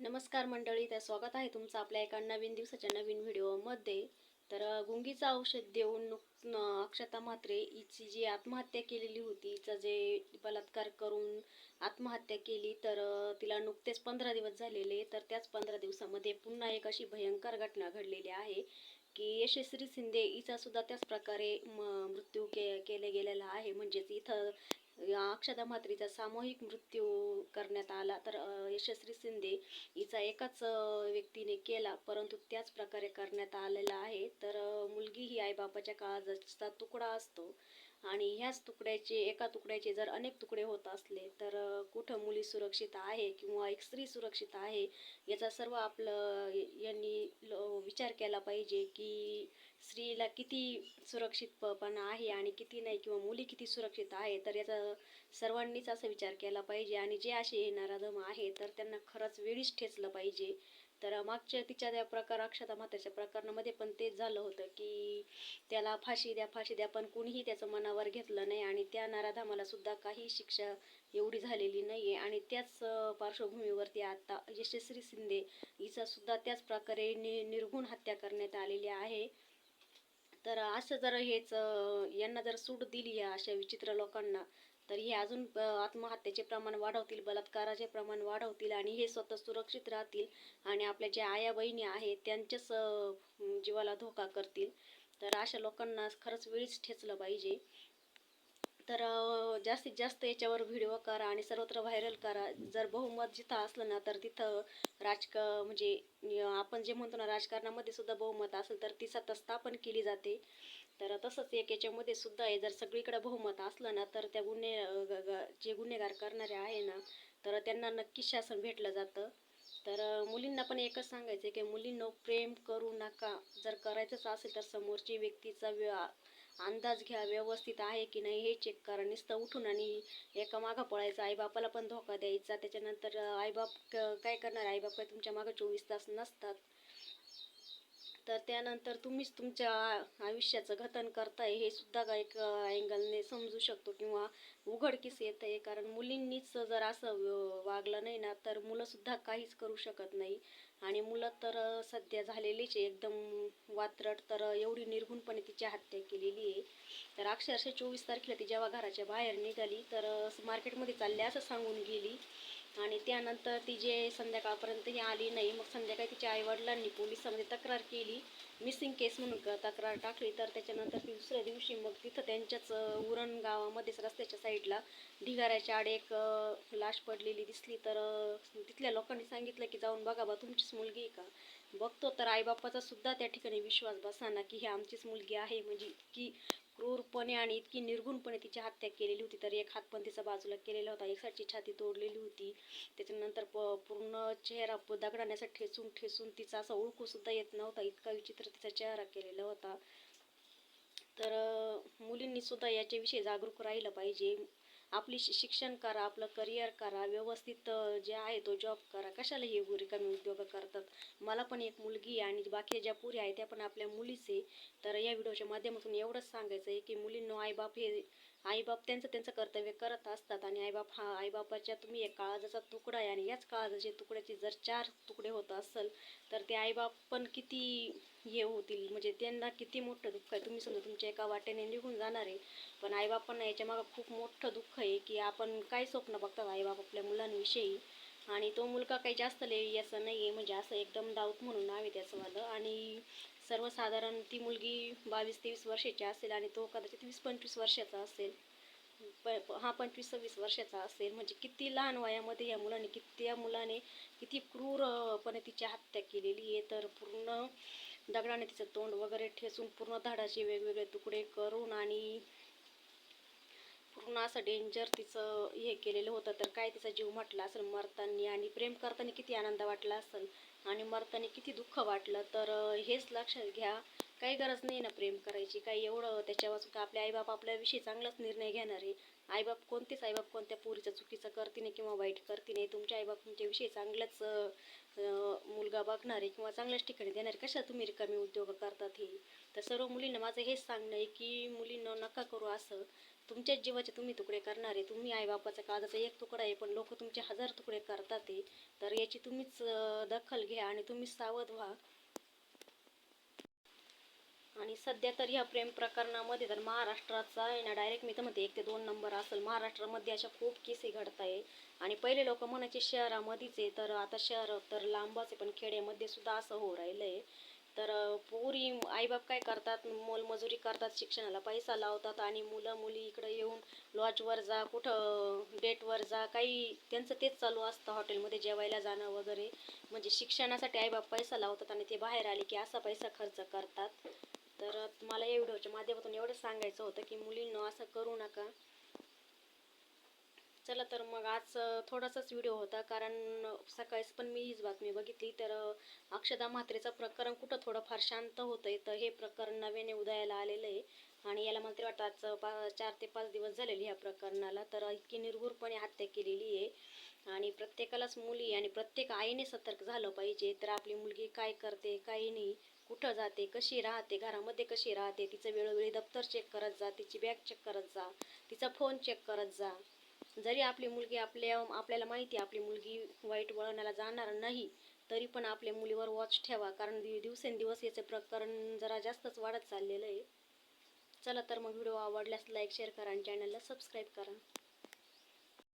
नमस्कार मंडळी तर स्वागत आहे तुमचं आपल्या एका नवीन दिवसाच्या नवीन व्हिडिओमध्ये. तर गुंगीचं औषध देऊन नुक- अक्षता म्हात्रे हिची जी आत्महत्या केलेली होती हिचा जे बलात्कार करून आत्महत्या केली तर तिला नुकतेच पंधरा दिवस झालेले. तर त्याच पंधरा दिवसामध्ये पुन्हा एक अशी भयंकर घटना घडलेली आहे की यशस्वी शिंदे हिचा सुद्धा त्याच प्रकारे म- मृत्यू के केले गेलेला आहे. म्हणजेच इथं या अक्षता म्हात्रेचा सामूहिक मृत्यू करण्यात आला तर यशस्वी शिंदे हिचा एकाच व्यक्तीने केला परंतु त्याच प्रकारे करण्यात आलेला आहे. तर मुलगी ही आईबापाच्या काळजाचा तुकडा असतो. आणि ह्याच तुकड्याचे एका तुकड्याचे जर अनेक तुकडे होत असले तर कुठं मुली सुरक्षित आहे किंवा एक स्त्री सुरक्षित आहे याचा सर्व आपलं यांनी ल- विचार केला पाहिजे की स्त्रीला किती सुरक्षितपणा आहे आणि किती नाही किंवा मुली किती सुरक्षित आहे तर याचा सर्वांनीच असा विचार केला पाहिजे. आणि जे असे नराधम आहे तर त्यांना खरंच वेळीच ठेचलं पाहिजे. तर मागच्या तिच्या त्या प्रकार अक्षता मात्याच्या प्रकरणामध्ये पण तेच झालं होतं की त्याला फाशी द्या फाशी द्या पण कुणीही त्याचं मनावर घेतलं नाही आणि त्या नाराधामाला सुद्धा काही शिक्षा एवढी झालेली नाही आहे आणि त्याच पार्श्वभूमीवरती आता यशस्वी शिंदे हिचा सुद्धा त्याच प्रकारे नि निर्गुण हत्या करण्यात आलेली आहे. तर असं जर हेच यांना जर सूट दिली या अशा विचित्र लोकांना तर हे अजून आत्महत्येचे प्रमाण वाढवतील बलात्काराचे प्रमाण वाढवतील आणि हे स्वतः सुरक्षित राहतील आणि आपल्या ज्या आया बहिणी आहेत त्यांच्याच जीवाला धोका करतील. तर अशा लोकांना खरंच वेळीच ठेचलं पाहिजे. तर जास्तीत जास्त याच्यावर व्हिडिओ करा आणि सर्वत्र व्हायरल करा. जर बहुमत जिथं असलं ना तर तिथं राजक म्हणजे आपण जे म्हणतो ना राजकारणामध्ये सुद्धा बहुमत असेल तर ती सत्ता स्थापन केली जाते. तर तसंच एक याच्यामध्ये सुद्धा आहे जर सगळीकडे बहुमत असलं ना तर त्या गुन्हे ग- ग- जे गुन्हेगार करणारे आहे ना तर त्यांना नक्कीच शासन भेटलं जातं. तर मुलींना पण एकच सांगायचं आहे की मुलींना प्रेम करू नका. जर करायचंच असेल तर समोरची व्यक्तीचा व्य- अंदाज घ्या व्यवस्थित आहे की नाही हे चेक करा. नुसतं उठून आणि एका मागं पळायचं. आईबापाला पण धोका द्यायचा. त्याच्यानंतर आईबाप काय करणार? आईबाप काय तुमच्या मागं चोवीस तास नसतात. तर त्यानंतर तुम्हीच तुमच्या आयुष्याचं घतन करताय. हे सुद्धा एक अँगलने समजू शकतो किंवा उघडकीस येत आहे कारण मुलींनीच जर असं वागलं नाही ना तर मुलंसुद्धा काहीच करू शकत नाही. आणि मुलं तर सध्या झालेलीच आहे. एकदम वात्रट. तर एवढी निर्घुणपणे तिची हत्या केलेली आहे. तर अक्षरशः चोवीस तारखेला ती जेव्हा घराच्या बाहेर निघाली तर मार्केटमध्ये चालले असं सांगून गेली. आणि त्यानंतर ती जे संध्याकाळपर्यंत ही आली नाही मग संध्याकाळी तिच्या आईवडिलांनी पोलिसांमध्ये तक्रार केली मिसिंग केस म्हणून क- तक्रार टाकली. तर त्याच्यानंतर ती दुसऱ्या दिवशी मग तिथं त्यांच्याच उरण गावामध्येच रस्त्याच्या साईडला ढिगाऱ्याच्या आड एक लाश पडलेली दिसली. तर तिथल्या लोकांनी सांगितलं की जाऊन बघा बा तुमचीच मुलगी आहे का? बघतो. तर आईबापाचा सुद्धा त्या ठिकाणी विश्वास बसाना की ही आमचीच मुलगी आहे. म्हणजे की क्रूरपणे आणि इतकी निर्गुणपणे तिची हत्या केलेली होती. तर एक हात पण तिचा बाजूला केलेला होता. एक साईडची छाती तोडलेली होती. त्याच्यानंतर प पूर्ण चेहरा प- दगडाने ठेचून ठेचून तिचा असा ओळखू सुद्धा येत नव्हता. इतका विचित्र तिचा चेहरा केलेला होता. तर मुलींनीसुद्धा मुलींनी सुद्धा याच्याविषयी जागरूक राहिलं पाहिजे. आपली शि- शिक्षण करा आपलं करिअर करा व्यवस्थित जे आहे तो जॉब करा. कशाला हे रिकामी उद्योग करतात? मला पण एक मुलगी आहे आणि बाकी ज्या पुरी आहे त्या पण आपल्या मुलीच आहे. तर या व्हिडिओच्या माध्यमातून एवढंच सांगायचं आहे की मुलींनो आईबाप हे आईबाप त्यांचं त्यांचं कर्तव्य करत असतात आणि आईबाप हा आईबापाच्या तुम्ही एक काळजाचा तुकडा आहे आणि याच काळजाच्या तुकड्याचे जर चार तुकडे होत असेल तर ते आईबाप पण किती हे होतील? म्हणजे त्यांना किती मोठं दुःख आहे? तुम्ही समजा तुमच्या एका वाटेने निघून जाणार आहे पण आईबापांना याच्या मागं खूप मोठं दुःख आहे की आपण काय स्वप्न बघतात आईबाप आपल्या मुलांविषयी? आणि तो मुलगा काही जास्त लेवी असं नाही आहे म्हणजे असं एकदम दाऊत म्हणून नाव आहे त्याचं वालं. आणि सर्वसाधारण ती मुलगी बावीस तेवीस वर्षाची असेल आणि तो कदाचित वीस पंचवीस वर्षाचा असेल. प हा पंचवीस सव्वीस वर्षाचा असेल. म्हणजे किती लहान वयामध्ये या मुलाने किती या मुलाने किती क्रूरपणे तिची हत्या केलेली आहे. तर पूर्ण दगडाने तिचं तोंड वगैरे ठेचून पूर्ण धाडाचे वेगवेगळे तुकडे करून आणि पूर्ण असं डेंजर तिचं हे केलेलं होतं. तर काय तिचा जीव म्हटला असेल मरताना आणि प्रेम करताना किती आनंद वाटला असेल आणि मरताना किती दुःख वाटलं. तर हेच लक्षात घ्या. काही गरज नाही ना प्रेम करायची काही एवढं त्याच्यापासून का आपले आईबाप आपल्याविषयी चांगलाच निर्णय घेणार आहे. आईबाप कोणतेच आईबाप कोणत्या पोरीचं चुकीचं करते नाही किंवा वाईट करते नाही तुमचे आईबाप तुमच्याविषयी चांगलंच मुलगा बघणार आहे किंवा चांगल्याच ठिकाणी देणार आहे. कशा तुम्ही रिकामी उद्योग करतात हे? तर सर्व मुलींना माझं हेच सांगणं आहे की मुलींना नका करू असं. तुमच्याच जीवाचे तुम्ही तुकडे करणार आहे. तुम्ही आईबापाचा काळजाचा एक तुकडा आहे पण लोक तुमचे हजार तुकडे करतात आहे तर याची तुम्हीच दखल घ्या आणि तुम्हीच सावध व्हा. आणि सध्या तर ह्या प्रेम प्रकरणामध्ये तर महाराष्ट्राचा आहे ना डायरेक्ट मी तर म्हणते एक ते दोन नंबर असेल. महाराष्ट्रामध्ये अशा खूप केसी घडत आहे. आणि पहिले लोक म्हणायचे शहरामध्येच आहे तर आता शहर तर लांबच आहे पण खेड्यामध्ये सुद्धा असं हो राहिलं आहे तर पुरी पोरी आईबाप काय करतात? मोलमजुरी करतात शिक्षणाला पैसा लावतात आणि मुलं मुली इकडं येऊन लॉजवर जा कुठं डेटवर जा काही त्यांचं तेच चालू असतं हॉटेलमध्ये जेवायला जाणं वगैरे. म्हणजे शिक्षणासाठी आईबाप पैसा लावतात आणि ते बाहेर आले की असा पैसा खर्च करतात. तर मला या व्हिडिओच्या माध्यमातून एवढंच सांगायचं होतं की मुलींनो असं करू नका. चला तर मग आज थोडासाच व्हिडिओ होता कारण सकाळीच पण मी हीच बातमी बघितली. तर अक्षदा म्हात्रेचं प्रकरण कुठं थोडंफार शांत होतंय तर हे प्रकरण नव्याने उदयाला आलेलं आहे. आणि याला मला तरी वाटतं आज पा चार ते पाच दिवस झालेले ह्या प्रकरणाला. तर इतकी निर्भूरपणे हत्या केलेली आहे. आणि प्रत्येकालाच मुली आणि प्रत्येक आईने सतर्क झालं पाहिजे. तर आपली मुलगी काय करते काय नाही कुठं जाते कशी राहते घरामध्ये कशी राहते तिचं वेळोवेळी दप्तर चेक करत जा तिची बॅग चेक करत जा तिचा फोन चेक करत जा. जरी आपली मुलगी आपल्या आपल्याला माहिती आपली मुलगी वाईट वळणाला जाणार नाही तरी पण आपल्या मुलीवर वॉच ठेवा. कारण दिवसेंदिवस याचं प्रकरण जरा जास्तच वाढत चाललेलं आहे. चला तर मग व्हिडिओ आवडल्यास लाईक शेअर करा आणि चॅनलला सबस्क्राईब करा.